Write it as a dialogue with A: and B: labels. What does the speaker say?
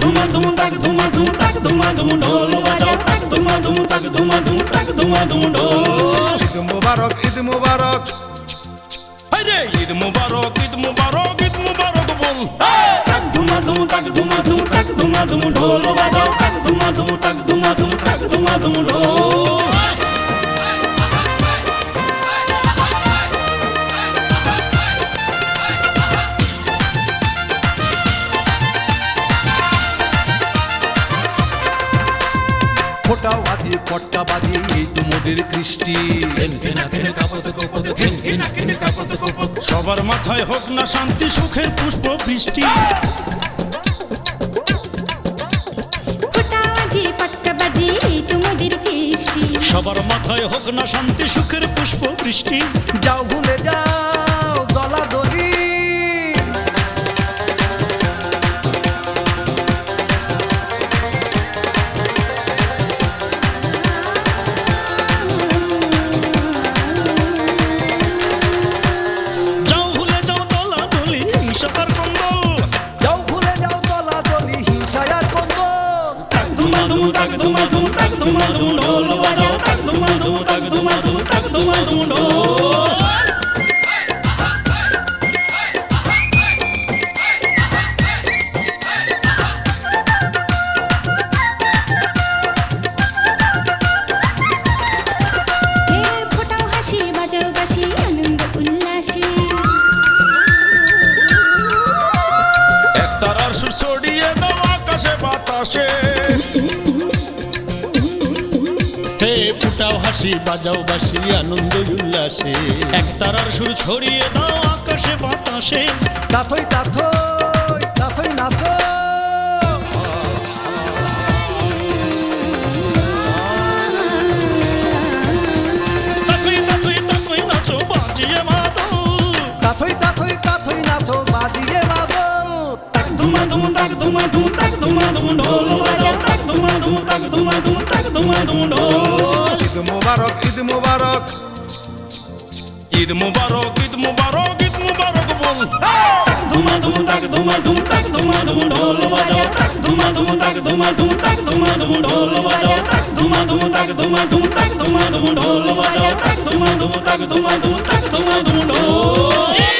A: ধুমা ধুম ঢোল বাজাও তাক ধুমা ধুম তাক ধুমা ধুম তাক ধুমা ধুম ঢোল
B: ঈদ মুবারক ঈদ মুবারক
C: আরে ঈদ মুবারক ঈদ মুবারক ঈদ মুবারক বল
A: তাক ধুমা ধুম তাক ধুমা ধুম তাক ধুমা ধুম ঢোল বাজাও তাক ধুমা ধুম তাক ধুমা ধুম তাক ধুমা ধুম ঢোল
B: এই তো মোদের কৃষ্টি।
C: সবার মাথায় হোক না শান্তি সুখের পুষ্প বৃষ্টি। সবার মাথায় হোক না শান্তি সুখের পুষ্প বৃষ্টি।
B: যাও ভুলে যাও।
A: তাক ধুমা ধুম তাক ধুমা ধুম ঢোল বাজাও তাক ধুমা ধুম তাক ধুমা ধুম তাক ধুমা ধুম ঢোল।
D: হে
E: হে ফুটাও হাসি বাজাও বাসি আনন্দ উল্লাসে।
C: এক তারার সুর ছড়িয়ে দাও আকাশে বাতাসে।
B: তাথই তাথই
A: তাক ধুমা ধুম তাক ধুমা ধুম ঢোল
B: ঈদ মুবারক ঈদ মুবারক
C: ঈদ মুবারক ঈদ মুবারক ঈদ মুবারক বল
A: তাক ধুমা ধুম তাক ধুমা ধুম তাক ধুমা ধুম ঢোল বাজাও তাক ধুমা ধুম তাক ধুমা ধুম তাক ধুমা ধুম ঢোল বাজাও তাক ধুমা ধুম তাক ধুমা ধুম তাক ধুমা ধুম ঢোল বাজাও তাক ধুমা ধুম তাক ধুমা ধুম তাক ধুমা ধুম ঢোল